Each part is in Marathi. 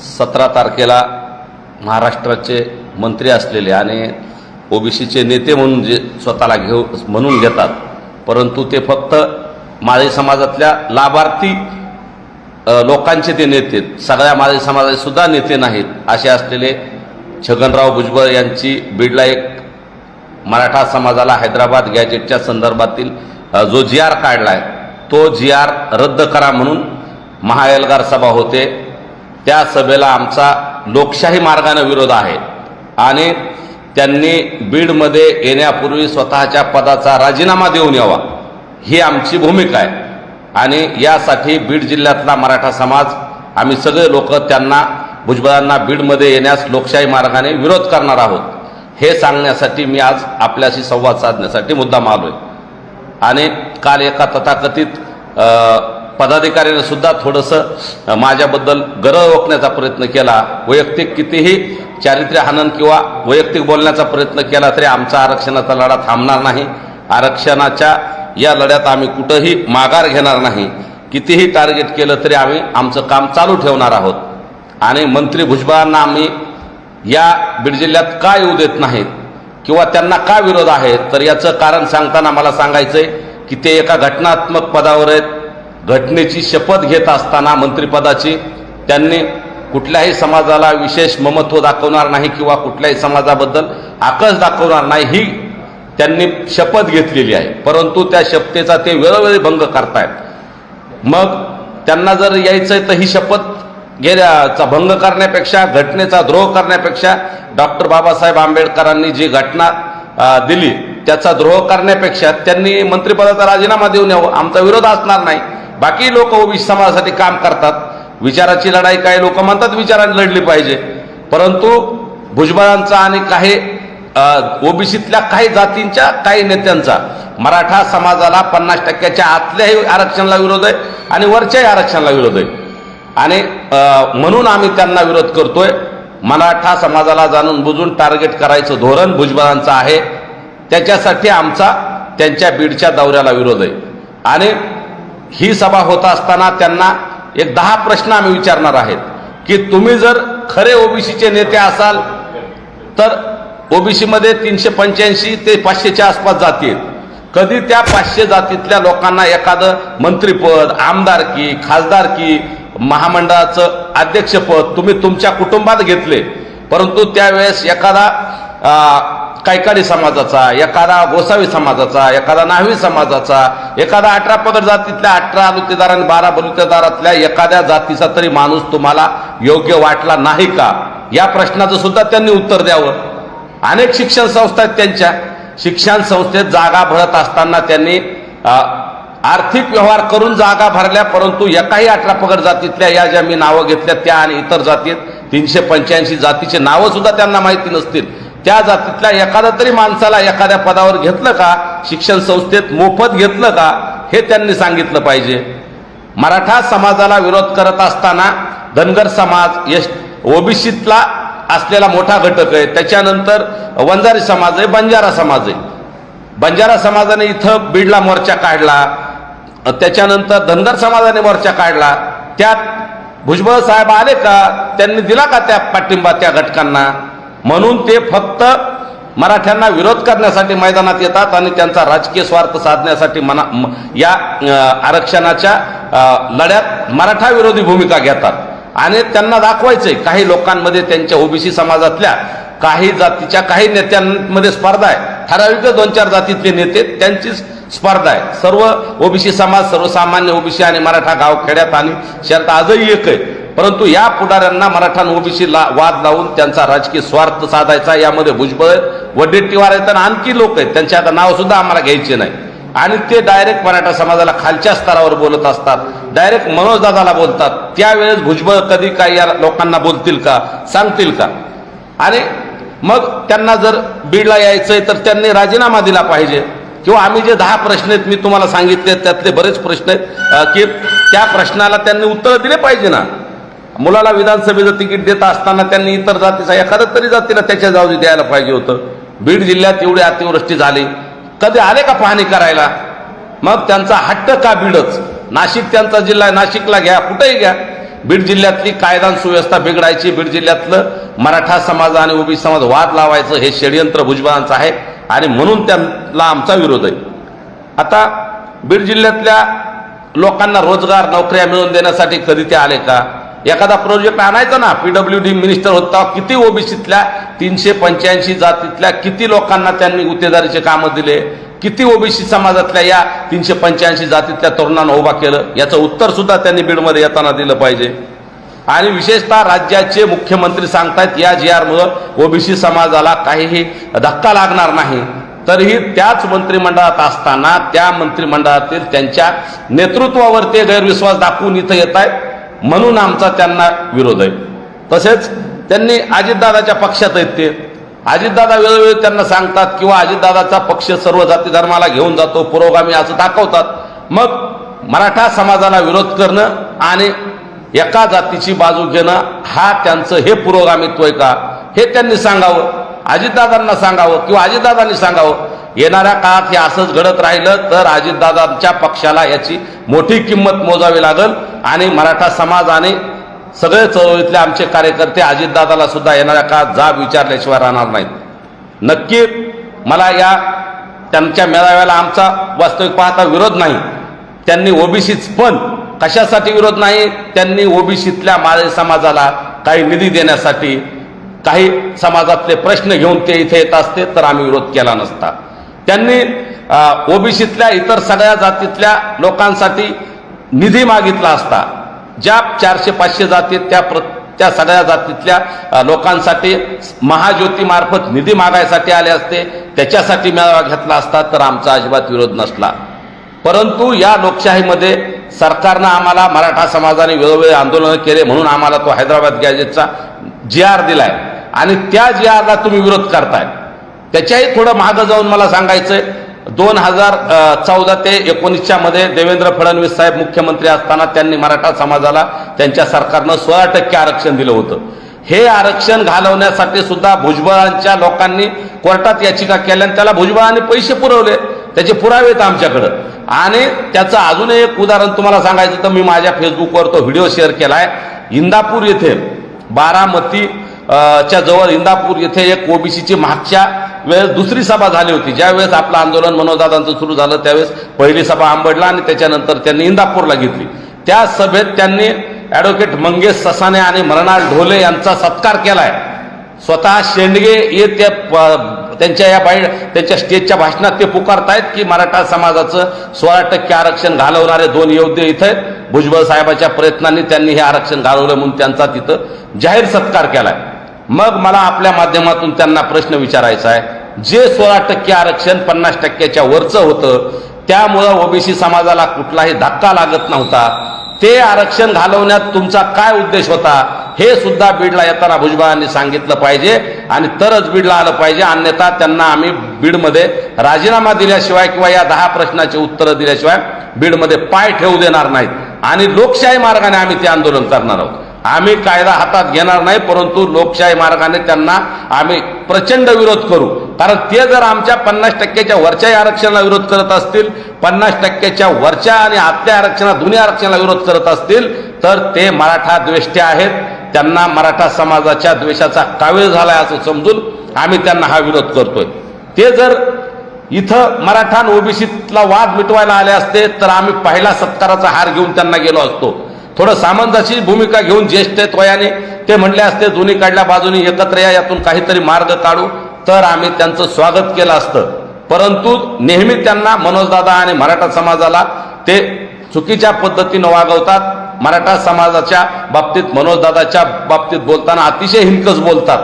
सतरा तारखेला महाराष्ट्राचे मंत्री असलेले आणि ओबीसीचे नेते म्हणून जे स्वतःला घेऊ म्हणून घेतात परंतु ते फक्त माळी समाजातल्या लाभार्थी लोकांचे ते नेते आहेत. सगळ्या माळी समाजाचे सुद्धा नेते नाहीत असे असलेले छगनराव भुजबळ यांची बीडला एक मराठा समाजाला हैदराबाद गॅजेटच्या संदर्भातील जो जी आर काढला आहे तो जी आर रद्द करा म्हणून महाएल्गार सभा होते. त्या सभेला आमचा लोकशाही मार्गाने विरोध आहे. आणि त्यांनी बीडमध्ये येण्यापूर्वी स्वतःच्या पदाचा राजीनामा देऊन यावा. ही आमची भूमिका आहे. आणि यासाठी बीड जिल्ह्यातला मराठा समाज आम्ही सगळे लोक त्यांना भुजबळांना बीडमध्ये येण्यास लोकशाही मार्गाने विरोध करणार आहोत. हे सांगण्यासाठी मी आज आपल्याशी संवाद साधण्यासाठी मुद्दाम आहे आणि काल एका तथाकथित पदाधिकाऱ्यानं सुद्धा थोडंसं माझ्याबद्दल गरज ओळखण्याचा प्रयत्न केला. वैयक्तिक कितीही चारित्र्य हनन किंवा वैयक्तिक बोलण्याचा प्रयत्न केला तरी आमचा आरक्षणाचा लढा थांबणार नाही. आरक्षणाच्या या लढ्यात आम्ही कुठंही माघार घेणार नाही. कितीही टार्गेट केलं तरी आम्ही आमचं काम चालू ठेवणार आहोत. आणि मंत्री भुजबळांना आम्ही या बीड जिल्ह्यात का येऊ देत नाहीत किंवा त्यांना का विरोध आहे? तर याचं कारण सांगताना मला सांगायचंय की ते एका घटनात्मक पदावर आहेत. घटनेची शपथ घेत असताना मंत्रिपदाची त्यांनी कुठल्याही समाजाला विशेष ममत्व दाखवणार नाही किंवा कुठल्याही समाजाबद्दल आकस दाखवणार नाही ही त्यांनी शपथ घेतलेली आहे. परंतु त्या शपथेचा ते वेळोवेळी भंग करतायत. मग त्यांना जर यायचंय तर ही शपथ घेण्याचा भंग करण्यापेक्षा घटनेचा द्रोह करण्यापेक्षा डॉक्टर बाबासाहेब आंबेडकरांनी जी घटना दिली त्याचा द्रोह करण्यापेक्षा त्यांनी मंत्रिपदाचा राजीनामा देऊन यावं. आमचा विरोध असणार नाही. बाकी लोक ओबीसी समाजासाठी काम करतात. विचाराची लढाई काही लोक म्हणतात विचाराने लढली पाहिजे. परंतु भुजबळांचा आणि काही ओबीसीतल्या काही जातींच्या काही नेत्यांचा मराठा समाजाला पन्नास टक्क्याच्या आतल्याही आरक्षणाला विरोध आहे आणि वरच्याही आरक्षणाला विरोध आहे. आणि म्हणून आम्ही त्यांना विरोध करतोय. मराठा समाजाला जाणून बुजून टार्गेट करायचं धोरण भुजबळांचं आहे. त्याच्यासाठी आमचा त्यांच्या बीडच्या दौऱ्याला विरोध आहे. आणि ही सभा होत असताना त्यांना एक दहा प्रश्न आम्ही विचारणार आहेत. की तुम्ही जर खरे ओबीसीचे नेते असाल तर ओबीसीमध्ये तीनशे पंच्याऐंशी ते पाचशेच्या आसपास जातील कधी त्या पाचशे जातीतल्या लोकांना एखादं मंत्रीपद आमदारकी खासदारकी महामंडळाचं अध्यक्षपद तुम्ही तुमच्या कुटुंबात घेतले परंतु त्यावेळेस एखादा कायकाडी समाजाचा एखादा गोसावी समाजाचा एखादा नावी समाजाचा एखादा अठरा पगड जातीतल्या अठरा अलुतेदार आणि बारा बलुतेदारातल्या एखाद्या जातीचा तरी माणूस तुम्हाला योग्य वाटला नाही का? या प्रश्नाचं सुद्धा त्यांनी उत्तर द्यावं. अनेक शिक्षण संस्था आहेत त्यांच्या. शिक्षण संस्थेत जागा भरत असताना त्यांनी आर्थिक व्यवहार करून जागा भरल्या परंतु एकाही अठरा पगड जातीतल्या या ज्या मी नावं घेतल्या त्या आणि इतर जातीत तीनशे पंच्याऐंशी जातीचे नावं सुद्धा त्यांना माहिती नसतील. त्या जातीतल्या एखाद्या तरी माणसाला एखाद्या पदावर घेतलं का? शिक्षण संस्थेत मोफत घेतलं का? हे त्यांनी सांगितलं पाहिजे. मराठा समाजाला विरोध करत असताना धनगर समाज यश ओबीसीतला असलेला मोठा घटक आहे. त्याच्यानंतर वंजारी समाज आहे बंजारा समाज आहे. बंजारा समाजाने इथं बीडला मोर्चा काढला. त्याच्यानंतर धनगर समाजाने मोर्चा काढला. त्यात भुजबळ साहेब आले का? त्यांनी दिला का त्या पाठिंबा त्या घटकांना? म्हणून ते फक्त मराठ्यांना विरोध करण्यासाठी मैदानात येतात आणि त्यांचा राजकीय स्वार्थ साधण्यासाठी मना म- या आरक्षणाच्या लढ्यात मराठा विरोधी भूमिका घेतात. आणि त्यांना दाखवायचंय काही लोकांमध्ये त्यांच्या ओबीसी समाजातल्या काही जातीच्या काही नेत्यांमध्ये स्पर्धा आहे. ठराविक दोन चार जातीतले नेते त्यांची स्पर्धा आहे. सर्व ओबीसी समाज सर्वसामान्य ओबीसी आणि मराठा गाव खेड्यात आणि शहरात आजही एक आहे. परंतु या पुढाऱ्यांना मराठा आणि ओबीसी ला वाद लावून त्यांचा राजकीय स्वार्थ साधायचा यामध्ये भुजबळ वडेट्टीवार आहेत आणि आणखी लोक आहेत. त्यांचे आता नाव सुद्धा आम्हाला घ्यायचे नाही. आणि ते डायरेक्ट मराठा समाजाला खालच्या स्तरावर बोलत असतात. डायरेक्ट मनोजदादाला बोलतात. त्यावेळेस भुजबळ कधी काही या लोकांना बोलतील का सांगतील का? आणि मग त्यांना जर बीडला यायचंय तर त्यांनी राजीनामा दिला पाहिजे. किंवा आम्ही जे दहा प्रश्न आहेत मी तुम्हाला सांगितले त्यातले बरेच प्रश्न आहेत की त्या प्रश्नाला त्यांनी उत्तर दिले पाहिजे ना? मुलाला विधानसभेचं तिकीट देत असताना त्यांनी इतर जातीचा एखादं तरी जातीला त्याच्या जाऊ द्यायला पाहिजे होतं. बीड जिल्ह्यात एवढी अतिवृष्टी झाली. कधी आले का पाहणी करायला? मग त्यांचा हट्ट का बीडच? नाशिक त्यांचा जिल्हा नाशिकला घ्या कुठेही घ्या. बीड जिल्ह्यातली कायदा सुव्यवस्था बिघडायची. बीड जिल्ह्यातलं मराठा समाज आणि ओबीसी समाज वाद लावायचं हे षडयंत्र भुजबळांचं आहे आणि म्हणून त्यांना आमचा विरोध आहे. आता बीड जिल्ह्यातल्या लोकांना रोजगार नोकऱ्या मिळवून देण्यासाठी कधी ते आले का? एखादा प्रोजेक्ट आणायचा ना पीडब्ल्यू डी मिनिस्टर होता किती ओबीसीतल्या तीनशे पंच्याऐंशी जातीतल्या किती लोकांना त्यांनी गुत्तेदारीचे कामं दिले किती ओबीसी समाजातल्या या तीनशे पंच्याऐंशी जातीतल्या तरुणांना उभा केलं याचं उत्तर सुद्धा त्यांनी बीडमध्ये येताना दिलं पाहिजे. आणि विशेषतः राज्याचे मुख्यमंत्री सांगतायत या जी आरमुळं ओबीसी समाजाला काहीही धक्का लागणार नाही. तरीही त्याच मंत्रिमंडळात असताना त्या मंत्रिमंडळातील त्यांच्या नेतृत्वावर ते गैरविश्वास दाखवून इथं येत आहेत म्हणून आमचा त्यांना विरोध आहे. तसेच त्यांनी अजितदादाच्या पक्षात आहेत ते. अजितदादा वेळोवेळी त्यांना सांगतात किंवा अजितदादाचा पक्ष सर्व जाती धर्माला घेऊन जातो पुरोगामी असं दाखवतात. मग मराठा समाजाला विरोध करणं आणि एका जातीची बाजू घेणं हा त्यांचं हे पुरोगामित्व आहे का? हे त्यांनी सांगावं. अजितदादांना सांगावं किंवा अजितदादांनी सांगावं. येणाऱ्या काळात हे असंच घडत राहिलं तर अजितदादांच्या पक्षाला याची मोठी किंमत मोजावी लागल आणि मराठा समाज आणि सगळे चळवळीतले आमचे कार्यकर्ते अजितदादाला सुद्धा येणाऱ्या काळात जाब विचारल्याशिवाय राहणार नाहीत. नक्की मला या त्यांच्या मेळाव्याला आमचा वास्तविक पाहता विरोध नाही. त्यांनी ओबीसीच पण कशासाठी विरोध नाही? त्यांनी ओबीसीतल्या माळे समाजाला काही निधी देण्यासाठी काही समाजातले प्रश्न घेऊन ते इथे येत असते तर आम्ही विरोध केला नसता. त्यांनी ओबीसीतल्या इतर सगळ्या जातीतल्या लोकांसाठी निधी मागितला असता. ज्या चारशे पाचशे जाती त्या प्र त्या सगळ्या जातीतल्या लोकांसाठी महाज्योतीमार्फत निधी मागायसाठी आले असते त्याच्यासाठी मेळावा घेतला असता तर आमचा अजिबात विरोध नसला. परंतु या लोकशाहीमध्ये सरकारनं आम्हाला मराठा समाजाने वेळोवेळी आंदोलनं केले म्हणून आम्हाला तो हैदराबाद गॅजेटचा जी आर दिलाय. आणि त्या जी आरला तुम्ही विरोध करताय. त्याच्याही थोडं मागं जाऊन मला सांगायचंय. दोन हजार चौदा ते एकोणीसच्या मध्ये देवेंद्र फडणवीस साहेब मुख्यमंत्री असताना त्यांनी मराठा समाजाला त्यांच्या सरकारनं सोळा टक्के आरक्षण दिलं होतं. हे आरक्षण घालवण्यासाठी सुद्धा भुजबळांच्या लोकांनी कोर्टात याचिका केल्या आणि त्याला भुजबळांनी पैसे पुरवले. त्याचे पुरावे आहेत आमच्याकडं. आणि त्याचं अजून एक उदाहरण तुम्हाला सांगायचं तर मी माझ्या फेसबुकवर तो व्हिडिओ शेअर केला आहे इंदापूर येथे बारामती च्या जवळ इंदापूर येथे एक ओबीसीची मागच्या वेळेस दुसरी सभा झाली होती. ज्यावेळेस आपलं आंदोलन मनोजदादांचं सुरू झालं त्यावेळेस पहिली सभा आंबडला आणि त्याच्यानंतर त्यांनी इंदापूरला घेतली. त्या सभेत त्यांनी ॲडव्होकेट मंगेश ससाने आणि मरणाल ढोले यांचा सत्कार केलाय. स्वतः शेंडगे हे त्या प- त्यांच्या या बाई त्यांच्या स्टेजच्या भाषणात ते पुकारतायत की मराठा समाजाचं सोळा टक्के आरक्षण घालवणारे दोन योद्धे इथं भुजबळ साहेबाच्या प्रयत्नांनी त्यांनी हे आरक्षण घालवलं म्हणून त्यांचा तिथं जाहीर सत्कार केलाय. मग मला आपल्या माध्यमातून त्यांना प्रश्न विचारायचा आहे. जे सोळा टक्के आरक्षण पन्नास टक्क्याच्या वरचं होतं त्यामुळं ओबीसी समाजाला कुठलाही धक्का लागत नव्हता. ते आरक्षण घालवण्यात तुमचा काय उद्देश होता हे सुद्धा बीडला येताना भुजबळांनी सांगितलं पाहिजे आणि तरच बीडला आलं पाहिजे. अन्यथा त्यांना आम्ही बीडमध्ये राजीनामा दिल्याशिवाय किंवा या दहा प्रश्नाचे उत्तरं दिल्याशिवाय बीडमध्ये पाय ठेवू देणार नाहीत. आणि लोकशाही मार्गाने आम्ही ते आंदोलन करणार आहोत. आम्ही कायदा हातात घेणार नाही परंतु लोकशाही मार्गाने त्यांना आम्ही प्रचंड विरोध करू. कारण ते जर आमच्या पन्नास टक्क्याच्या वरच्याही आरक्षणाला विरोध करत असतील पन्नास टक्क्याच्या वरच्या आणि आतल्या आरक्षणा दोन्ही आरक्षणाला विरोध करत असतील तर ते मराठा द्वेष्टे आहेत. त्यांना मराठा समाजाच्या द्वेषाचा कावीळ झालाय असं समजून आम्ही त्यांना हा विरोध करतोय. ते जर इथं मराठा आणि ओबीसीतला वाद मिटवायला आले असते तर आम्ही पहिला सत्काराचा हार घेऊन त्यांना गेलो असतो. थोडं सामंजस्य भूमिका घेऊन ज्येष्ठ त्वयाने ते म्हणले असते दोन्ही काढल्या बाजूनी एकत्र या यातून काहीतरी मार्ग काढू. तर आम्ही त्यांचं स्वागत केलं असतं. परंतु नेहमी त्यांना मनोजदादा आणि मराठा समाजाला ते चुकीच्या पद्धतीनं वागवतात. मराठा समाजाच्या बाबतीत मनोजदादाच्या बाबतीत बोलताना अतिशय हिंकस बोलतात.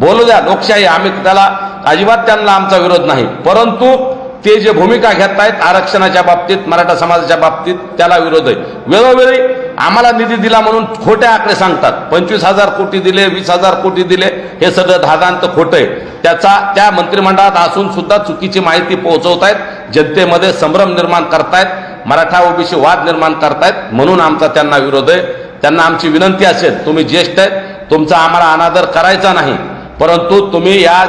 बोलू द्या लोकशाही आम्ही त्याला अजिबात त्यांना आमचा विरोध नाही. परंतु ते जे भूमिका घेत आहेत आरक्षणाच्या बाबतीत मराठा समाजाच्या बाबतीत त्याला विरोध आहे. वेळोवेळी आम्हाला निधी दिला म्हणून खोटे आकडे सांगतात. पंचवीस हजार कोटी दिले वीस हजार कोटी दिले हे सगळं धादांत खोटं आहे. त्याचा त्या मंत्रिमंडळात असून सुद्धा चुकीची माहिती पोहोचवतायत जनतेमध्ये संभ्रम निर्माण करतायत मराठा ओबीसी वाद निर्माण करतायत म्हणून आमचा त्यांना विरोध आहे. त्यांना आमची विनंती असेल तुम्ही ज्येष्ठ आहेत तुमचा आम्हाला अनादर करायचा नाही परंतु तुम्ही या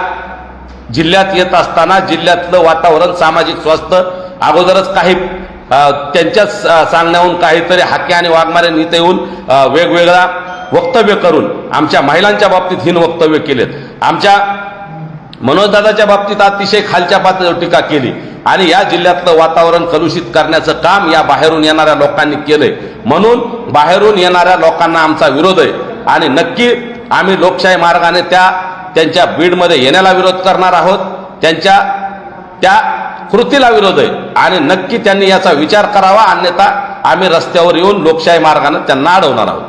जिल्ह्यात येत असताना जिल्ह्यातलं वातावरण सामाजिक स्वास्थ्य अगोदरच काही त्यांच्याच सांगण्याहून काहीतरी हाके आणि वाघमारे नेते येऊन वेगवेगळा वक्तव्य करून आमच्या महिलांच्या बाबतीत हीन वक्तव्य केलेत. आमच्या मनोजदादाच्या बाबतीत अतिशय खालच्या पातळीवर टीका केली आणि या जिल्ह्यातलं वातावरण कलुषित करण्याचं काम या बाहेरून येणाऱ्या लोकांनी केलंय. म्हणून बाहेरून येणाऱ्या लोकांना आमचा विरोध आहे आणि नक्की आम्ही लोकशाही मार्गाने त्या त्यांच्या बीडमध्ये येण्याला विरोध करणार आहोत. त्यांच्या त्या कृतीला विरोध आहे. आणि नक्की त्यांनी याचा विचार करावा अन्यथा आम्ही रस्त्यावर येऊन लोकशाही मार्गाने त्यांना अडवणार आहोत.